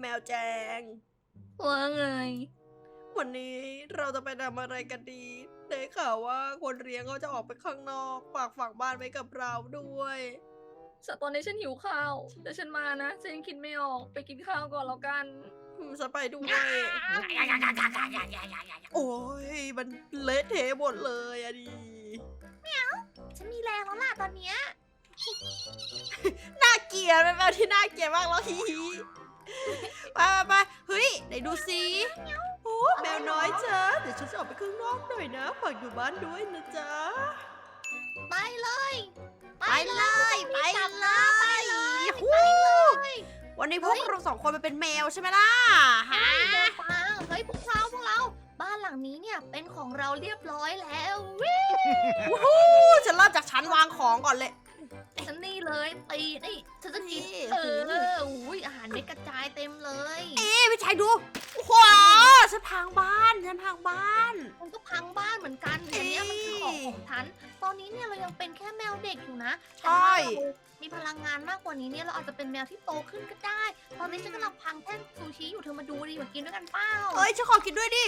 แมวแจง ว่าไง วันนี้เราจะไปทำอะไรกันดี ได้ข่าวว่าคนเลี้ยงเขาจะออกไปข้างนอกฝากฝังบ้านไว้กับเราด้วยแต่ตอนนี้ฉันหิวข้าว แต่ฉันมานะ ฉันยังคิดไม่ออกไปกินข้าวก่อนแล้วกัน อืมจะไปด้วย โอ้ย มันเละเทะหมดเลยอะดิฉันมีแรงแล้วล่ะตอนเนี้ยน่าเกลียดเป็นแมวที่น่าเกลียดมากแล้วฮิฮิ ไปไปไปเฮ้ยไหนดูสิโอ้แมวน้อยจ้าเดี๋ยวฉันจะออกไปข้างนอกหน่อยนะฝากอยู่บ้านด้วยนะจ๊ะ ไปเลย ไปเลย ไปจับเลนะไปยเลยฮู้ไปเลยวันนี้พวกเราสองคนมาเป็นแมวใช่ไหมล่ะฮะเดินฟังเฮ้ยพวกเราพวกเรา บ้านหลังนี้เนี่ยเป็นของเราเรียบร้อยแล้ววิฮู้ฉันเริ่มจากชั้นวางของก่อนเลย ฉันนี่เลยปีนี่ฉันจะกินนี่ เอออุ้ยอาหารเม็ดกระจายเต็มเลยเอ๊ะพี่ชายดูโอ้โหฉันพังบ้านฉันพังบ้าน มันก็พังบ้านเหมือนกันแต่เนี้ยมันคือของของฉันตอนนี้เนี่ยเรายังเป็นแค่แมวเด็กอยู่นะแต่ถ้าเรามีพลังงานมากกว่านี้เนี่ยเราอาจจะเป็นแมวที่โตขึ้นก็ได้ ตอนนี้ฉันกำลังพังแท่นซูชิอยู่เธอมาดูดิมากินด้วยกันเปล่า เอ้ยฉันขอกินด้วยดิ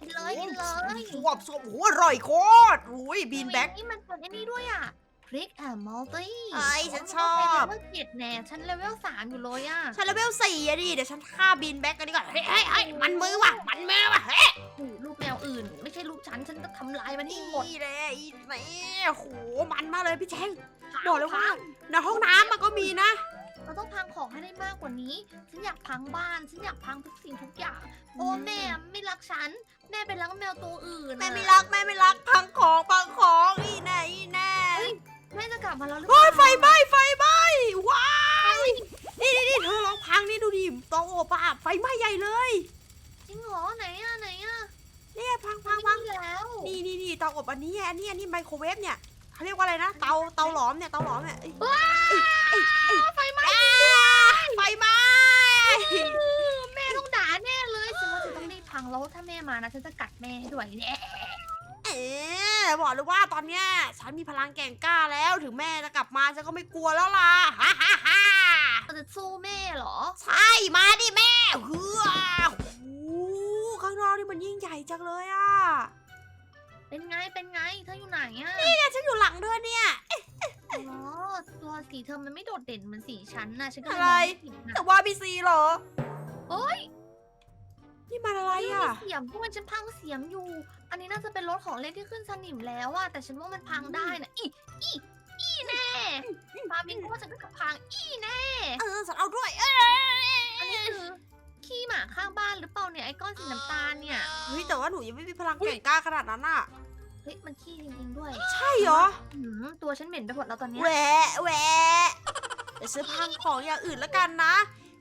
กินเลยกินเลยสวบสวบโอ้โหอร่อยโคตรอุ้ยบีนแบ็กนี่มันเป็นไอ้นี่ด้วยอะ พริกแอนด์มอลตี้เอ้ยฉันชอบ เลเวลเจ็ดแน่ฉันเลเวลสามอยู่เลยอะฉันเลเวลสี่อะดิ เดี๋ยวฉันฆ่าบีนแบ็กกันดีกว่าเฮ้ยเฮ้ยเฮ้ยมันมือว่ะ มันมือว่ะ เฮ้ยโอ้โหลูกแมวอื่น ไม่ใช่ลูกฉัน ฉันจะทำลายมันให้หมดนี่แหละอีนี่โอ้โห มันมากเลยพี่แจง บอกเลยว่า ในห้องน้ำมันก็มีนะ เราต้องพังของให้ได้มากกว่านี้ ฉันอยากพังบ้าน ฉันอยากพังทุกสิ่งทุกอย่าง โอ้แม่ไม่รักฉัน แม่ไปรักแมวตัวอื่นแม่อะไม่รักแม่ไม่รักพังของพังของอีแน่อีแน่ แม่จะกลับมาแล้วหรือเปโอ้ยล่าไฟไหม้ไฟไหม้ว้ายนี่นี่นี่เธอลองพังนี่ดูดิโตโอปะไฟไหม้ใหญ่เลยจริงเหรอไหนอะไหนอะเนี่ยพังพังพังไม่มีแล้วนี่นี่นี่เตาอบอันนี้อันนี้อันนี้ไมโครเวฟเนี่ยเขาเรียกว่าอะไรนะเตาเตาหลอมเนี่ยเตาหลอมเนี่ยเอ้ยเอ้ยเอ้ยเอ้ยไฟไหม้ไฟไหม้แม่ต้องด่าแน่เลยฉันว่าฉันต้องรีบพังแล้วถ้าแม่มานะฉันจะกัดแม่ให้ด้วยแน่ เอ๊ะบอกเลยว่าตอนเนี้ยฉันมีพลังแกร่งกล้าแล้ว ถึงแม่จะกลับมาฉันก็ไม่กลัวแล้วล่ะฮ่าฮ่าฮ่าเราจะสู้แม่เหรอ ใช่มาดิแม่เฮือโอ้โหข้างนอกนี่มันยิ่งใหญ่จังเลยอะเป็นไง เป็นไง เธออยู่ไหนอะเนี่ยฉันอยู่หลังเธอเนี่ย อ๋อตัวสีเธอมันไม่โดดเด่นเหมือนสีฉันน่ะฉันก็เลยอะไรมองไม่เห็นแต่น่ะว่าพีซีเหรอโอ๊ย นี่มันอะไรอะมีเสียมด้วยฉันพังเสียมอยู่ อันนี้น่าจะเป็นรถของเล่นที่ขึ้นสนิมแล้วอะแต่ฉันว่ามันพังได้นะอีอีอีแน่ฟาบิงโก้ฉันก็พังอีแน่เออฉันเอาด้วยเอ้ยอันนี้คือขี้หมาข้างบ้านหรือเปล่าเนี่ยไอ้ก้อนสีน้ำตาลเนี่ยเฮ้ยแต่ว่าหนูยังไม่มีพลังแกร่งกล้าขนาดนั้นอะ เฮ้ยมันขี้จริงๆด้วยใช่เหรอหืมตัวฉันเหม็นไปหมดแล้วตอนเนี้ยแหวะแหวะเดี๋ยวซื้อพังของอย่างอื่นแล้วกันนะ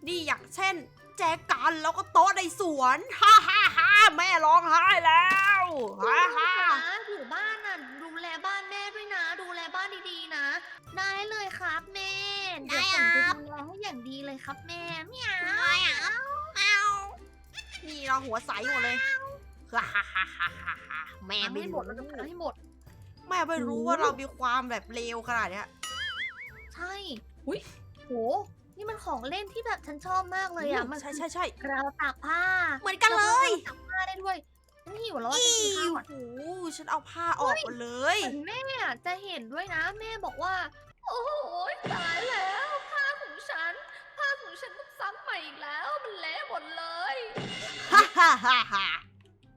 นี่อย่างเช่น แจกันแล้วก็โต๊ะในสวนฮ่าฮ่าฮ่าแม่ร้องไห้แล้วฮ่าฮ่านะอยู่บ้านน่ะดูแลบ้านแม่ด้วยนะ ดูแลบ้านดีๆนะ ได้เลยครับแม่เดี๋ยวผมจะดูแลให้อย่างดีเลยครับแม่เมียวเอานี่เราหัวใสหมดเลยฮ่าฮ่าฮ่าฮ่าฮ่าฮ่าแม่ทำไม่ให้หมรู้ดเราจะทำให้หมด แม่ไม่รู้ว่าเรามีความแบบเลวขนาดเนี้ย ใช่ อุ้ยโห นี่มันของเล่นที่แบบฉันชอบมากเลยอะ มันใช่ใช่ใช่กระตากผ้าเหมือนกันเลยตากผ้าได้ด้วยฉันหิวแล้วอะอีฉันกินข้าวก่อน โอ้โหฉันเอาผ้าออกหมดเลยเหมือนแม่อะจะเห็นด้วยนะแม่บอกว่า โอ้โหตายแล้วผ้าของฉันผ้าของฉันต้องซ้ำใหม่อีกแล้ว มันเละหมดเลยฮ่าฮ่าฮ่าฮ่า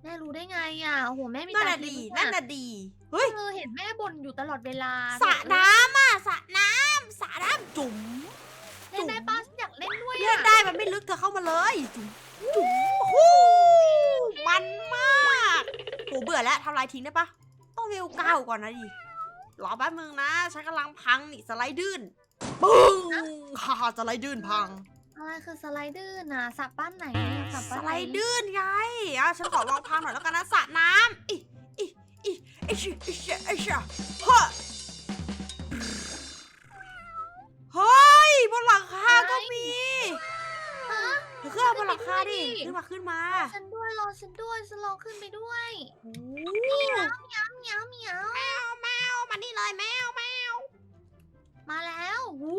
แม่รู้ได้ไงอะโอ้โหแม่มีนั่นตาน่ะทิดีพย์นั่นอะน่ะดีเฮ้ยเออเห็นแม่บ่นอยู่ตลอดเวลาสระน้ำอะสระน้ำสระน้ำจุ๋ม ธอเข้ามาเลยจุ๋มจุ๋มโอ้โหมันมากโหเบื่อแล้วทำลายทิ้งได้ปะต้องเวลเก้าก่อนนะดิรอแป๊บนึงนะฉันกำลังพังนี่สไลด์ดื้นปึ้งฮ่าฮ่าสไลด์ดื้นพังอะไรคือสไลเดอร์นะสับบ้านไหนเนี่ยสับสบ้านไลไหนด์ดื้นไงอะฉันขอลองพังหน่อยแล้วกันนะสระน้ำอิอิอิอิชิอิชิอิชิเฮ้อเฮ้ยบนหลังคาก็มีฮะ เธอขึ้นมาบนหลังคาดิขึ้ขึ้นนไปมาขึ้นมารอฉันด้วยรอฉันด้วยฉันรอขึ้นไปด้วยโอ้เหมียวเหมียวเหมียวเหมียวแมวแมวมานี่เลยแมวแมวมาแล้วหู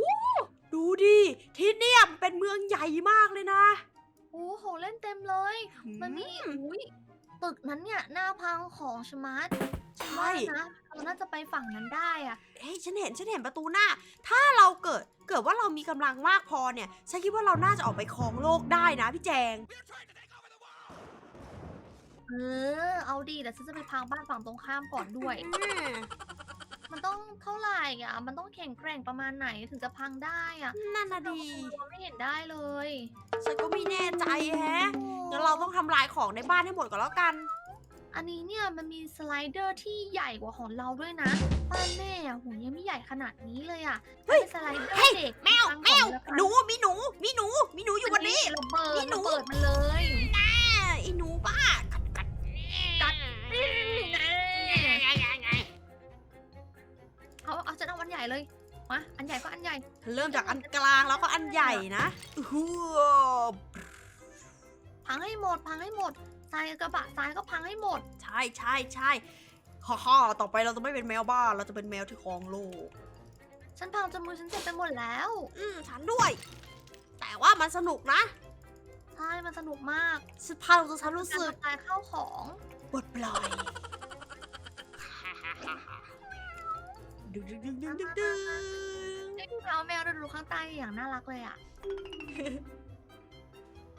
ดูดิที่เนี่ยมันเป็นเมืองใหญ่มากเลยนะโอ้โหเล่นเต็มเลย มันมีอุ้ย ตึกนั้นเนี่ยหน้าพังของสมาร์ทใช่ว่านะเราน่าจะไปฝั่งนั้นได้อะเฮ้ยฉันเห็นฉันเห็นประตูหน้า ถ้าเราเกิดเกิดว่าเรามีกำลังมากพอเนี่ย ฉันคิดว่าเราน่าจะออกไปครองโลกได้นะพี่แจง เออ เอาดีแต่ฉันจะไปพังบ้านฝั่งตรงข้ามก่อนด้วย อืม มันต้องเท่าไหร่อะ มันต้องแข็งแกร่งประมาณไหนถึงจะพังได้อะนั่นนะดี เราไม่เห็นได้เลยฉันก็ไม่แน่ใจแฮะงั้นเราต้องทำลายของในบ้านให้หมดก่อนแล้วกัน อันนี้เนี่ยมันมีสไลเดอร์ที่ใหญ่กว่าของเราด้วยนะบ้านแม่อะโหยังไม่ใหญ่ขนาดนี้เลยอะเฮ้ยเป็นสไลเดอเฮ้ยร์เด็กแมวพังแมวของแล้วกันหนูมีหนู มีหนู มีหนูอยู่บนนี้ระเบิดนี่หนูระเบิดมันเลยแม่อีหนูบ้ากัดกัดกัด จะเอาอันใหญ่เลย มา อันใหญ่ก็อันใหญ่ เริ่มจากอันกลางแล้วก็อันใหญ่นะอื้อหือพังให้หมด พังให้หมดทรายกระบะทรายก็พังให้หมด ใช่ใช่ใช่ฮ่าฮ่าต่อไปเราจะไม่เป็นแมวบ้านเราจะเป็นแมวที่ครองโลก ฉันพังจนมือฉันเจ็บไปหมดแล้ว อืมฉันด้วย แต่ว่ามันสนุกนะ ใช่ มันสนุกมาก ฉันพังจนฉันรู้สึกการทำลายข้าวของปลดปล่อย ดึงดึงดึงดึงดึงดึงนี่คือเอาแมวดูข้างใต้อย่างน่ารักเลยอะ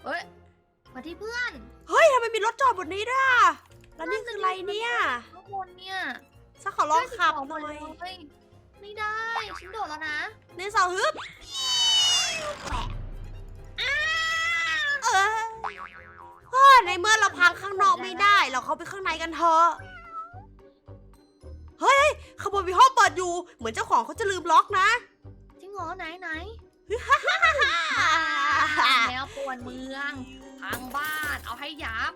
เฮ้ยมาที่เพื่อนเฮ้ยทำไมมีรถจอดบนนี้ด้วยอะแล้วนี่คืออะไรเนี่ยข้างบนเนี่ยฉันขอลองขับหน่อยไม่ได้ฉันโดดแล้วนะในเสาฮึบเออเฮ้ยในเมื่อเราพังข้างนอกไม่ได้ เราเข้าไปข้างในกันเถอะ เฮ้ยขบวนมีห้องเปิดอยู่ เหมือนเจ้าของเขาจะลืมล็อกนะ จริงเหรอไหนไหนอ่าแมวป่วนเมืองพังบ้านเอาให้ยับ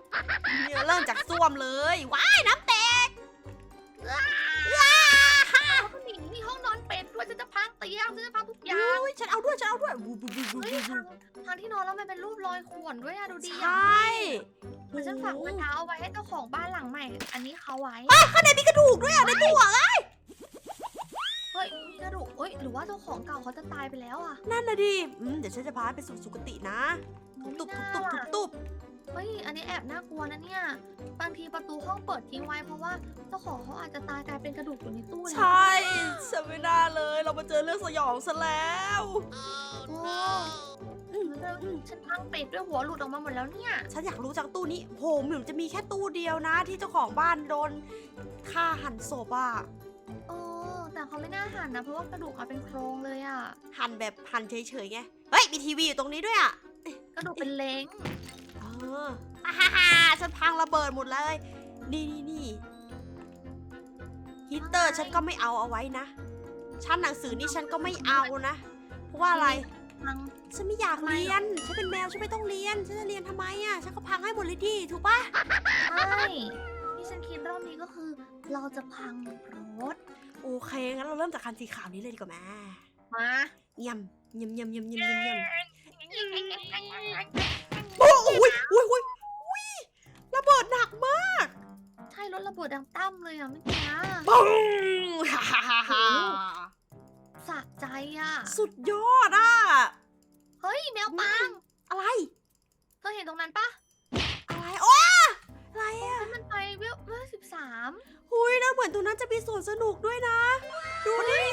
เนี่ยเริ่มจากส้วมเลย ว้ายน้ำแตก ฉันจะพังเตียงฉันจะพังทุกอย่าง อุ้ยฉันเอาด้วยฉันเอาด้วยวูบูบูบูเฮ้ยบูพังพังที่นอนแล้วมันเป็นรูปรอยข่วนด้วยอะดูดีใชอะ่เหมือนฉันฝากไว้เท้าเอาไว้ให้เจ้าของบ้านหลังใหม่ อันนี้เขาไว้ข้างในมีกระดูกด้วยอะในตู้อะเฮ้ยมีกระดูกเอ้ยหรือว่าเจ้าของเก่าเขาจะตายไปแล้วอะนั่นนะดิอืมเดี๋ยวฉันจะพาไปสู่สุคตินะ ตุบตุบตุบตุบตุบเฮ้ย อันนี้แอบน่ากลัวนะเนี่ย บางทีประตูห้องเปิดทิ้งไว้เพราะว่าเจ้าของเขาอาจจะตายกลายเป็นกระดูกอยู่ในตู้นะใช่ฉันไม่น่าเลย เรามาเจอเรื่องสยองซะแล้วโอ้แล้วฉันพังเป็ดด้วยหัวหลุดออกมาหมดแล้วเนี่ย ฉันอยากรู้จังตู้นี้โหเหมือนจะมีแค่ตู้เดียวนะ ที่เจ้าของบ้านโดนฆ่าหันศพอะเออแต่เขาไม่น่าหันนะ เพราะว่ากระดูกมาเป็นโครงเลยอะหันแบบหันเฉยๆไงเฮ้ยมีทีวีอยู่ตรงนี้ด้วยอะกระดูกเป็นเล้ง เอออ่าฮ่าฮ่าฉันพังระเบิดหมดเลย นี่นี่นี่ฮีตเตอร์ฉันก็ไม่เอาเอาไว้นะ ชั้นหนังสือนี่ฉันก็ไม่เอานะ เพราะว่าอะไร พัง ฉันไม่อยากทำไมเรียหรอนฉันเป็นแมวฉันไม่ต้องเรียน ฉันจะเรียนทำไมอะ ฉันก็พังให้หมดเลยดิถูกปะใช่ที่ฉันคิดรอบนี้ก็คือ เราจะพังรถโอเคงั้นเราเริ่มจากคันสีขาวนี้เลยดีกว่าแม่มาเยี่ยมเยี่ยมเยี่ยมเยี่ยมเยี่ยมเยี่ยมเยี่ยมโอ้โอ้ยโอ้ยโอ้ยโอ้ยระเบิดหนักมากใช่รถระเบิดดังตั้มเลยอะเมื่อกี้อะปุ้งฮ่าฮ่าฮ่าฮ่าสะใจอะ สุดยอดอะ เฮ้ยแมวปังอะไร เธอเห็นตรงนั้นปะอะไรโอ้อะไรอะ มันไปเวลเวลสิบสามหุยแล้วเหมือนตรงนั้นจะมีสวนสนุกด้วยนะ ดูดิ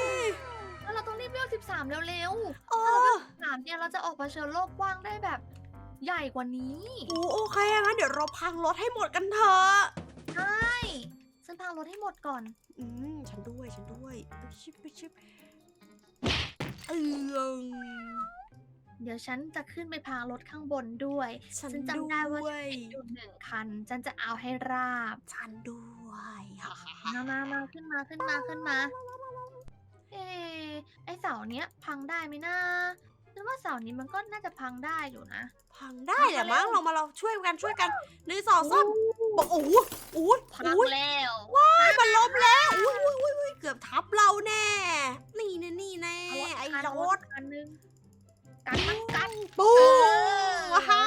แล้วเราต้องรีบเวลสิบสามเร็วโอ้ๆสามเนี่ยเราจะออกมาเชิญโลกกว้างได้แบบ ใหญ่กว่านี้โหโอเคงั้นเดี๋ยวเราพังรถให้หมดกันเถอะใช่ฉันพังรถให้หมดก่อน อืมฉันด้วยฉันด้วยไปชิบไปชิบเอืองเดี๋ยวฉันจะขึ้นไปพังรถข้างบนด้วย ฉันฉันด้จำได้ว่าวยอยู่หนึ่งคัน ฉันจะเอาให้ราบ ฉันด้วยฮ่าฮ่ามามามาขึ้นมาขึ้นมาขึ้นมา เอะไอเสาเนี้ยพังได้ไหมนะ ฉันว่าเสานี้มันก็น่าจะพังได้อยู่นะ พังได้แหละมั้งเรามาเราช่วยกันช่วยกันหนึ่งสองสามบอกโอ้โหโอ้โหพังโอ้ยแล้วมันล้มแล้วอุ้ยอุ้ยอุ้ยอุ้ยเกือบทับเราแน่ นี่แน่นี่แน่ไอ้รถคันนึงกันมันกันปูเออว้าฮ่า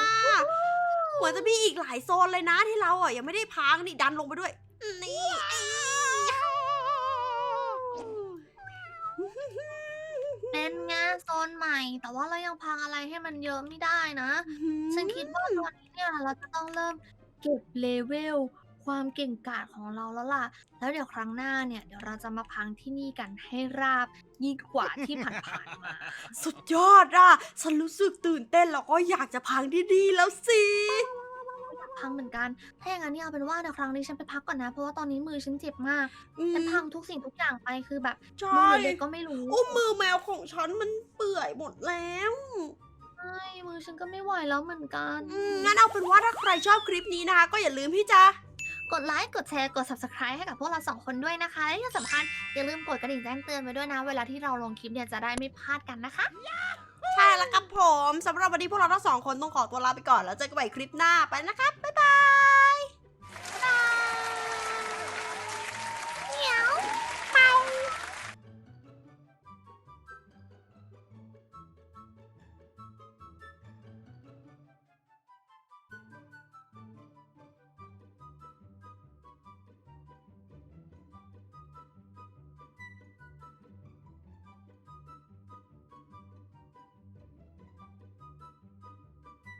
เหมือนจะมีอีกหลายโซนเลยนะที่เราอะยังไม่ได้พังนี่ดันลงไปด้วย นี่ แต่ว่าเรายังพังอะไรให้มันเยอะไม่ได้นะ ฉันคิดว่าตอนนี้เนี่ยเราจะต้องเริ่มเก็บเลเวลความเก่งกาจของเราแล้วล่ะ แล้วเดี๋ยวครั้งหน้าเนี่ยเดี๋ยวเราจะมาพังที่นี่กันให้ราบยิ่งกว่าที่ผ่านๆมา สุดยอดอะ ฉันรู้สึกตื่นเต้นแล้วก็อยากจะพังที่ดีแล้วสิ พังเหมือนกัน ถ้าอย่างนั้นเนี่ยเอาเป็นว่าเดี๋ยวครั้งนี้ฉันไปพักก่อนนะ เพราะว่าตอนนี้มือฉันเจ็บมาก อืมฉันพังทุกสิ่งทุกอย่างไปคือแบบใช่มือหรือเล็กก็ไม่รู้อุ้มมือแมวของฉันมันเปื่อยหมดแล้ว ใช่มือฉันก็ไม่ไหวแล้วเหมือนกัน อืมงั้นเอาเป็นว่าถ้าใครชอบคลิปนี้นะคะ ก็อย่าลืมที่จะ กดไลค์ กดแชร์ กด subscribe ให้กับพวกเราสองคนด้วยนะคะ และที่สำคัญอย่าลืมกดกระดิ่งแจ้งเตือนไว้ด้วยนะ เวลาที่เราลงคลิปเนี่ยจะได้ไม่พลาดกันนะคะ ใช่แล้วครับผมสำหรับวันนี้พวกเราทั้งสองคนต้องขอตัวลาไปก่อนแล้วเจอกันใหม่คลิปหน้าไปนะครับบ๊ายบาย